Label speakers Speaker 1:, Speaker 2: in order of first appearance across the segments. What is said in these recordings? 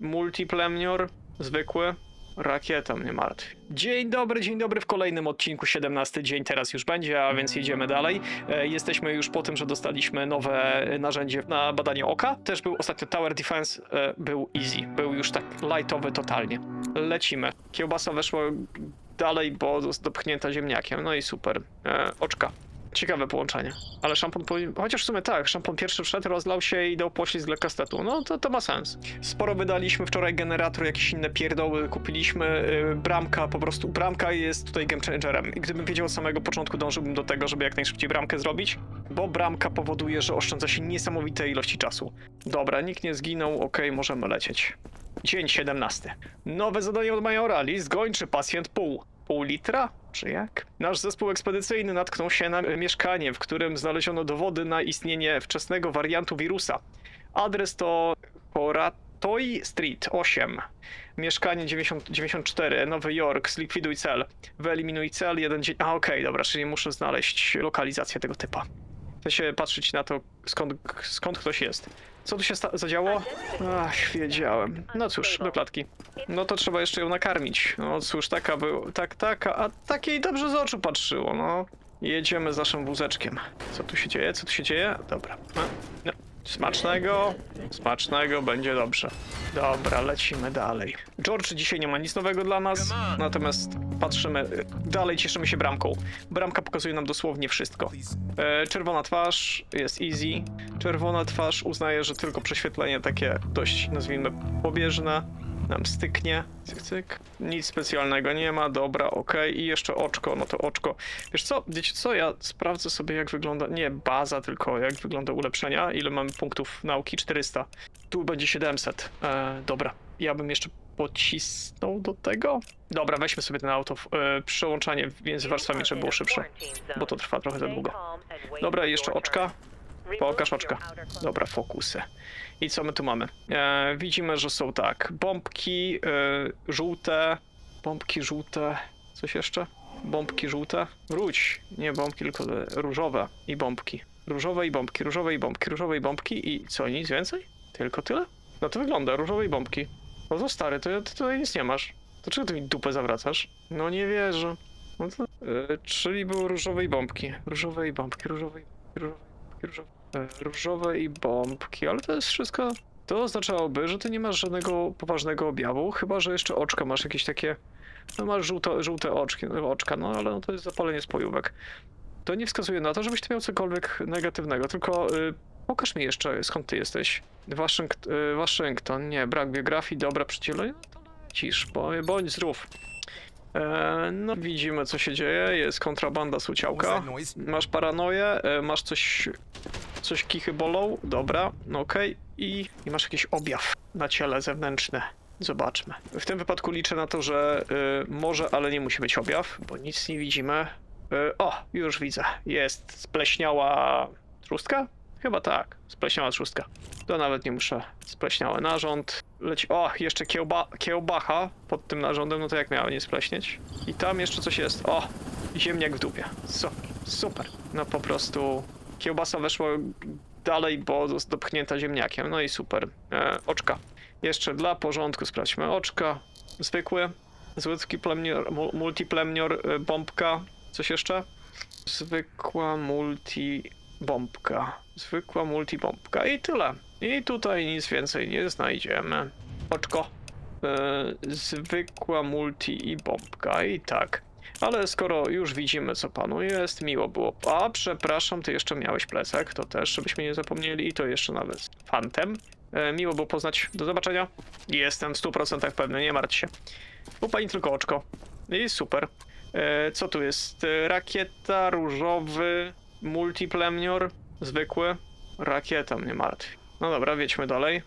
Speaker 1: multiplemnior, zwykły, rakieta mnie martwi. Dzień dobry, dzień dobry w kolejnym odcinku, 17 dzień teraz już będzie, a więc jedziemy dalej. E, Jesteśmy już po tym, że dostaliśmy nowe narzędzie na badanie oka. Też był ostatnio Tower Defense, e, był easy, był już tak lightowy totalnie. Lecimy. Kiełbasa weszła dalej, bo dopchnięta ziemniakiem, no i super. E, oczka. Ciekawe połączenie. Ale szampon powinien... Chociaż w sumie tak, szampon pierwszy wszedł, rozlał się i dał poślizg dla kastetu. No to, to ma sens. Sporo wydaliśmy wczoraj generator, jakieś inne pierdoły kupiliśmy. Yy, bramka, po prostu bramka jest tutaj game changerem. I gdybym wiedział od samego początku, dążyłbym do tego, żeby jak najszybciej bramkę zrobić, bo bramka powoduje, że oszczędza się niesamowite ilości czasu. Dobra, nikt nie zginął, okej, możemy lecieć. Dzień 17. Nowe zadanie od Majora, list gończy, pacjent pół. Pół litra? Czy jak? Nasz zespół ekspedycyjny natknął się na mieszkanie, w którym znaleziono dowody na istnienie wczesnego wariantu wirusa. Adres to Koratoi Street 8. Mieszkanie 90, 94, Nowy Jork, zlikwiduj cel. Wyeliminuj cel, jeden dzień... A okej, dobra, czyli muszę znaleźć lokalizację tego typa. Chcę się patrzeć na to, skąd, skąd ktoś jest. Co tu się zadziało? Ach, wiedziałem. No cóż, do klatki. No to trzeba jeszcze ją nakarmić. No cóż, taka był, tak, taka, a takiej dobrze z oczu patrzyło, no. Jedziemy za naszym wózeczkiem. Co tu się dzieje? Co tu się dzieje? Dobra. No, no. Smacznego, smacznego, będzie dobrze. Dobra, lecimy dalej. George dzisiaj nie ma nic nowego dla nas, natomiast patrzymy, dalej cieszymy się bramką. Bramka pokazuje nam dosłownie wszystko. E, czerwona twarz jest easy. Czerwona twarz uznaje, że tylko prześwietlenie takie dość, nazwijmy, pobieżne nam styknie. Cyk, cyk. Nic specjalnego nie ma, dobra, okej. I jeszcze oczko, no to oczko. Wiesz co, wiecie co, ja sprawdzę sobie jak wygląda, nie baza, tylko jak wygląda ulepszenia. Ile mamy punktów nauki? 400. Tu będzie 700. E, dobra, ja bym jeszcze pocisnął do tego. Dobra, weźmy sobie ten auto, e, przełączanie między warstwami, żeby było szybsze, bo to trwa trochę za długo. Dobra, jeszcze oczka. Pokaż oczka. Dobra, fokusy. I co my tu mamy? E, widzimy, że są tak, bombki e, żółte, bombki żółte, coś jeszcze? Bombki żółte? Wróć, nie bombki, tylko różowe i bombki. Różowe i bombki, różowe i bombki, różowe i bombki i co, nic więcej? Tylko tyle? No to wygląda, różowe i bombki. No to stary, to ty tutaj nic nie masz. To czego ty mi dupę zawracasz? No nie wierzę. No to, e, czyli były różowe i bombki. Różowe i bombki, różowe i bombki, różowe i bombki, różowe. Różowe i bombki, ale to jest wszystko. To oznaczałoby, że ty nie masz żadnego poważnego objawu, chyba że jeszcze oczka masz jakieś takie. No masz żółte, żółte oczki, no, oczka, no ale no, to jest zapalenie spojówek. To nie wskazuje na to, żebyś ty miał cokolwiek negatywnego, tylko y, pokaż mi jeszcze skąd ty jesteś. Waszyngton, y, Waszyngton, nie, brak biografii, dobra przydzielenie, no to lecisz, bo, bądź zdrów. E, no widzimy co się dzieje, jest kontrabanda suciałka. Masz paranoję, e, masz coś, coś kichy bolą, dobra, no okej. I, I masz jakiś objaw na ciele zewnętrzny. Zobaczmy. W tym wypadku liczę na to, że y, może, ale nie musi być objaw, bo nic nie widzimy. Y, o, już widzę. Jest spleśniała trzustka? Chyba tak, spleśniała trzustka. To nawet nie muszę. Spleśniały narząd. Leci. O, jeszcze kiełba, kiełbacha pod tym narządem, no to jak miała nie spleśnieć? I tam jeszcze coś jest. O, ziemniak w dupie. So, super. No po prostu kiełbasa weszła dalej, bo dopchnięta ziemniakiem. No i super. E, oczka. Jeszcze dla porządku sprawdźmy. Oczka. Zwykły. Zwykły plemnior, mu- multiplemnior, e, bombka. Coś jeszcze? Zwykła multi bombka. Zwykła multi bombka. I tyle. I tutaj nic więcej nie znajdziemy. Oczko. E, zwykła multi i bombka. I tak. Ale skoro już widzimy, co panu jest, miło było. A, przepraszam, ty jeszcze miałeś plecak, to też, żebyśmy nie zapomnieli, i to jeszcze nawet fantem. E, miło było poznać. Do zobaczenia. Jestem w 100% pewny, nie martw się. U pani tylko oczko. I super. E, co tu jest? E, Rakieta, różowy, multiplemnior, zwykły. Rakieta mnie martwi. No dobra, wiedźmy dalej.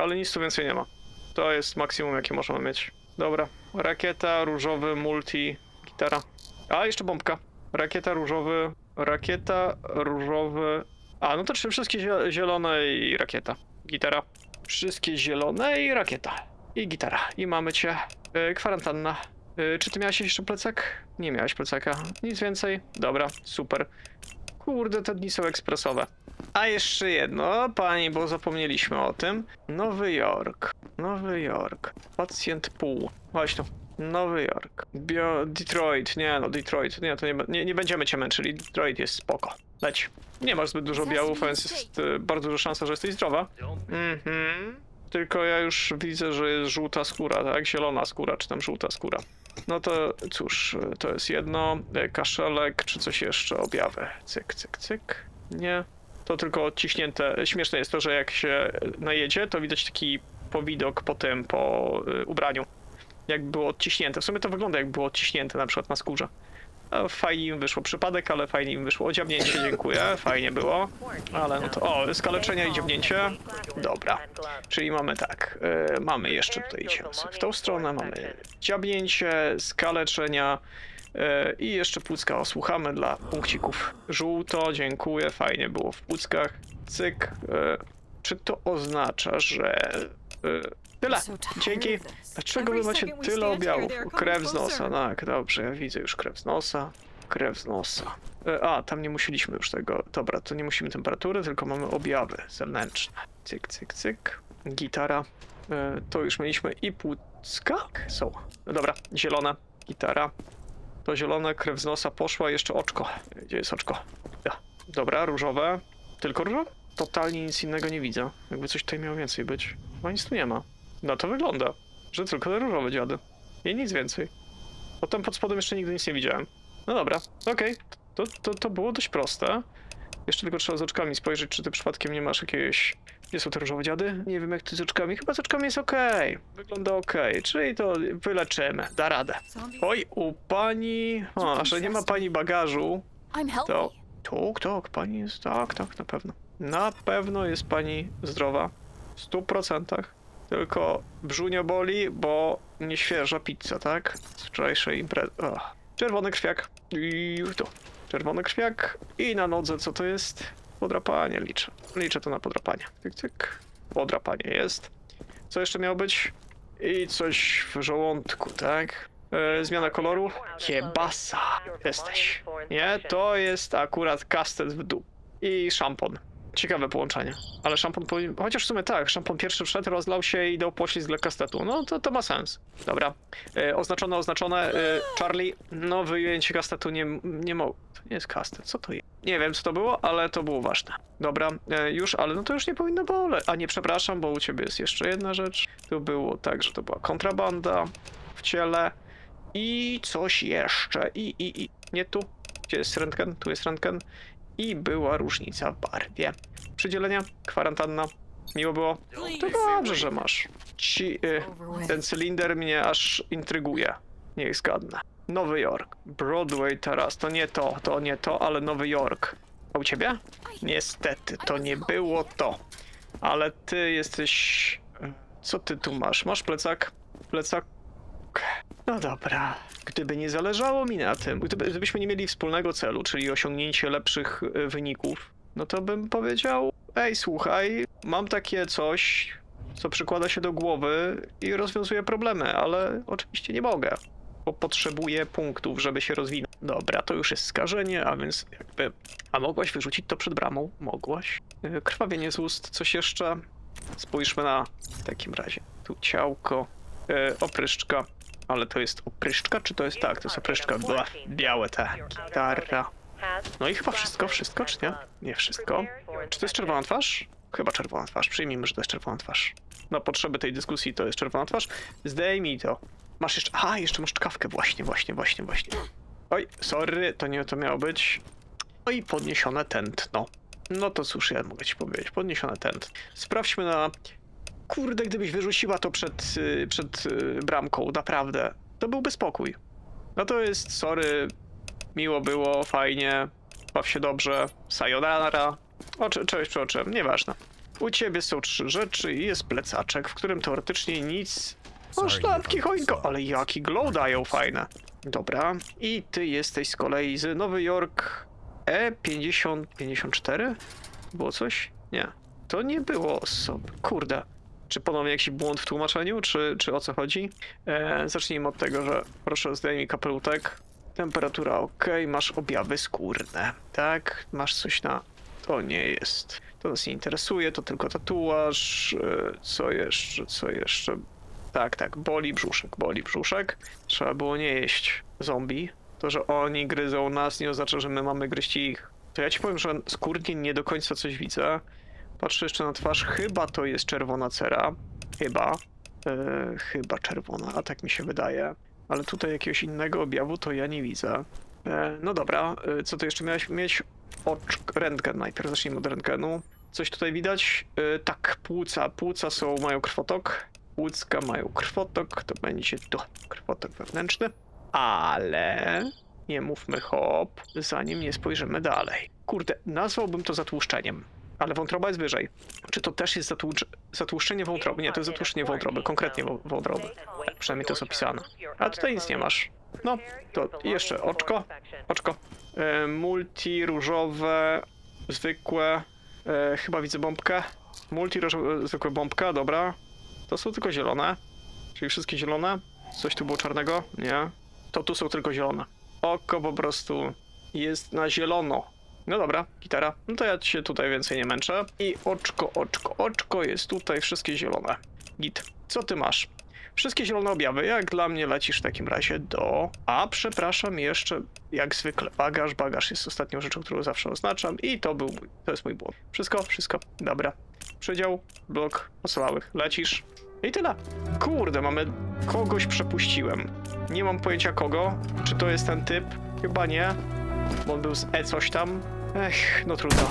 Speaker 1: Ale nic tu więcej nie ma. To jest maksimum, jakie możemy mieć. Dobra. Rakieta, różowy, multi, gitara. A, jeszcze bombka. Rakieta, różowy, rakieta, różowy... A, no to trzy wszystkie zie- zielone i rakieta. Gitara. Wszystkie zielone i rakieta. I gitara. I mamy cię. Yy, kwarantanna. Yy, czy ty miałeś jeszcze plecak? Nie miałeś plecaka. Nic więcej? Dobra, super. Kurde, te dni są ekspresowe. A jeszcze jedno, pani, bo zapomnieliśmy o tym. Nowy Jork. Nowy Jork. Pacjent pół. Chodź tu. Nowy Jork. Bio... Detroit. Nie no, Detroit. Nie, to nie, nie, nie będziemy cię męczyli. Detroit jest spoko. Leć. Nie masz zbyt dużo białów, więc jest y, bardzo duża szansa, że jesteś zdrowa. Mhm. Tylko ja już widzę, że jest żółta skóra, tak? Zielona skóra, czy tam żółta skóra. No to cóż, y, to jest jedno. y, Kaszelek, czy coś jeszcze, objawy. Cyk, cyk, cyk. Nie. To tylko odciśnięte. Śmieszne jest to, że jak się najedzie, to widać taki powidok po tym, po y, ubraniu. Jak było odciśnięte. W sumie to wygląda jak było odciśnięte na przykład na skórze. A Fajnie im wyszło przypadek, ale fajnie im wyszło. Odziabnięcie, dziękuję. Fajnie było. Ale no to. O, skaleczenia i dziabnięcie. Dobra. Czyli mamy tak. y, mamy jeszcze tutaj idziemy w tą stronę. Mamy dziabnięcie, skaleczenia. y, I jeszcze płucka osłuchamy dla punkcików. Żółto, dziękuję, fajnie było w płuckach. Cyk. y, Czy to oznacza, że. Y, Tyle. Dzięki. Dlaczego wy macie tyle objawów? Krew z nosa, tak, dobrze, ja widzę już krew z nosa. Krew z nosa. E, A, tam nie musieliśmy już tego. Dobra, to nie musimy temperatury, tylko mamy objawy zewnętrzne. Cyk, cyk, cyk. Gitara. E, To już mieliśmy i płucka? Są. No Dobra, zielona. Gitara. To zielone, krew z nosa poszła, jeszcze oczko. Gdzie jest oczko? Ja. Dobra, różowe. Tylko różowe? Totalnie nic innego nie widzę. Jakby coś tutaj miało więcej być. Chyba nic tu nie ma. No to wygląda, że tylko te różowe dziady. I nic więcej. Potem pod spodem jeszcze nigdy nic nie widziałem. No dobra, okej. To, to, to było dość proste. Jeszcze tylko trzeba z oczkami spojrzeć, czy ty przypadkiem nie masz jakiegoś... Gdzie są te różowe dziady? Nie wiem jak ty z oczkami. Chyba z oczkami jest okej. Wygląda okej. Czyli to wyleczymy. Da radę. Oj, u pani... O, że nie ma pani bagażu, to... Tak, tak, pani jest... Tak, tak, na pewno. Na pewno jest pani zdrowa. W stu procentach. Tylko brzunio boli, bo nieświeża pizza, tak? Z wczorajszej imprezy. O. Czerwony krwiak. I tu. Czerwony krwiak. I na nodze co to jest? Podrapanie liczę. Liczę to na podrapanie. Cyk, cyk. Podrapanie jest. Co jeszcze miało być? I coś w żołądku, tak? E, zmiana koloru. Kiebasa. Jesteś. Nie, to jest akurat kastet w dół. I szampon. Ciekawe połączenie. Ale szampon powinien... Chociaż w sumie tak, szampon pierwszy wszedł, rozlał się i dał poślizg dla kastetu. No to, to ma sens. Dobra. E, oznaczone, oznaczone. E, Charlie, no wyjęcie kastetu nie, nie mogło. To nie jest kastet, co to jest? Nie wiem co to było, ale to było ważne. Dobra, e, już, ale no to już nie powinno boleć. A nie, przepraszam, bo u ciebie jest jeszcze jedna rzecz. Tu było tak, że to była kontrabanda w ciele i coś jeszcze. I, i, i. Nie tu. Gdzie jest rentgen? Tu jest rentgen. I była różnica w barwie. Przydzielenia, kwarantanna. Miło było. To dobrze, że masz. Ci, y, ten cylinder mnie aż intryguje. Niech zgadnę. Nowy Jork. Broadway teraz. To nie to, to nie to, ale Nowy Jork. A u ciebie? Niestety, to nie było to. Ale ty jesteś... Co ty tu masz? Masz plecak? Plecak? No dobra. Gdyby nie zależało mi na tym, gdyby, gdybyśmy nie mieli wspólnego celu, czyli osiągnięcie lepszych y, wyników, no to bym powiedział, ej słuchaj, mam takie coś, co przykłada się do głowy i rozwiązuje problemy, ale oczywiście nie mogę, bo potrzebuję punktów, żeby się rozwinąć. Dobra, to już jest skażenie, a więc jakby... A mogłaś wyrzucić to przed bramą? Mogłaś. Y, Krwawienie z ust, coś jeszcze? Spójrzmy na... w takim razie. Tu ciałko, y, opryszczka. Ale to jest opryszczka, czy to jest tak? To jest opryszczka. Była białe te. Gitara. No i chyba wszystko, wszystko, czy nie? Nie wszystko. Czy to jest czerwona twarz? Chyba czerwona twarz. Przyjmijmy, że to jest czerwona twarz. Na potrzeby tej dyskusji to jest czerwona twarz. Zdejmij to. Masz jeszcze... Aha, jeszcze masz czkawkę. Właśnie, właśnie, właśnie, właśnie. Oj, sorry, to nie to miało być. Oj, podniesione tętno. No to cóż, ja mogę ci powiedzieć. Podniesione tętno. Sprawdźmy na... Kurde, gdybyś wyrzuciła to przed, y, przed y, bramką, naprawdę. To byłby spokój. No to jest, sorry, miło było, fajnie, baw się dobrze, sayonara, oczy, czegoś przy oczem, nieważne. U ciebie są trzy rzeczy i jest plecaczek, w którym teoretycznie nic... O,
Speaker 2: nie
Speaker 1: choinko, ale jaki glow dają, fajne. Dobra, i ty jesteś z kolei z Nowy Jork E E5054? Było coś? Nie. To nie było osoby. Kurde. Czy ponownie jakiś błąd w tłumaczeniu, czy, czy o co chodzi? E, zacznijmy od tego, że proszę zdejmij kapelutek. Temperatura ok, masz objawy skórne. Tak, masz coś na. To nie jest. To nas nie interesuje, to tylko tatuaż. Yy, Co jeszcze, co jeszcze? Tak, tak, boli brzuszek, boli brzuszek. Trzeba było nie jeść zombie. To, że oni gryzą nas, nie oznacza, że my mamy gryźć ich. To ja ci powiem, że skórnie nie do końca coś widzę. Patrzę jeszcze na twarz, chyba to jest czerwona cera. Chyba. Yy, chyba czerwona, a tak mi się wydaje. Ale tutaj jakiegoś innego objawu to ja nie widzę. E, no dobra, e, co tu jeszcze miałeś mieć? Oczk, rentgen najpierw, zacznijmy od rentgenu. Coś tutaj widać? Tak, płuca. Płuca są, mają krwotok. Płucka mają krwotok, to będzie tu krwotok wewnętrzny. Ale nie mówmy hop, zanim nie spojrzymy dalej. Kurde, nazwałbym to zatłuszczeniem. Ale wątroba jest wyżej. Czy to też jest zatłucz... zatłuszczenie wątroby? Nie, to jest zatłuszczenie wątroby, konkretnie wątroby. Tak, przynajmniej to jest opisane. A tutaj nic nie masz. No, to jeszcze oczko. Oczko. E, multi, różowe, zwykłe. E, chyba widzę bombkę. Multi, różowe, zwykłe bombka, dobra. To są tylko zielone. Czyli wszystkie zielone. Coś tu było czarnego? Nie. To tu są tylko zielone. Oko po prostu jest na zielono. No dobra, gitara. No to ja się tutaj więcej nie męczę. I oczko, oczko, oczko jest tutaj wszystkie zielone. Git. Co ty masz? Wszystkie zielone objawy, jak dla mnie lecisz w takim razie do... A, przepraszam, jeszcze jak zwykle bagaż. Bagaż jest ostatnią rzeczą, którą zawsze oznaczam i to był mój, to jest mój błąd. Wszystko, wszystko, dobra. Przedział, blok ocalałych, lecisz. I tyle. Kurde, mamy... Kogoś przepuściłem. Nie mam pojęcia kogo. Czy to jest ten typ? Chyba nie. Bo on był z E coś tam. Ech, no trudno.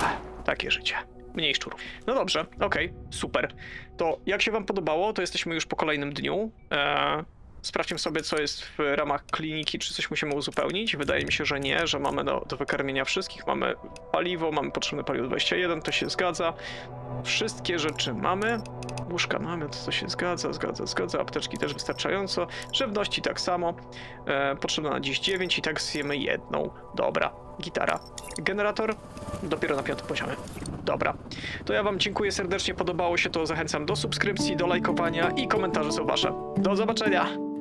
Speaker 1: Takie życie. Mniej szczurów. No dobrze, okej, super. To jak się wam podobało, to jesteśmy już po kolejnym dniu. Eee, sprawdźmy sobie, co jest w ramach kliniki, czy coś musimy uzupełnić. Wydaje mi się, że nie, że mamy do, do wykarmienia wszystkich. Mamy paliwo, mamy potrzebne paliwo 21, to się zgadza. Wszystkie rzeczy mamy. Łóżka mamy, to, to się zgadza, zgadza, zgadza. Apteczki też wystarczająco. Żywności tak samo. E, potrzebna na dziś 9 i tak zjemy jedną. Dobra. Gitara. Generator dopiero na piątym poziomie. Dobra. To ja wam dziękuję serdecznie, podobało się to, zachęcam do subskrypcji, do lajkowania i komentarze są wasze. Do zobaczenia!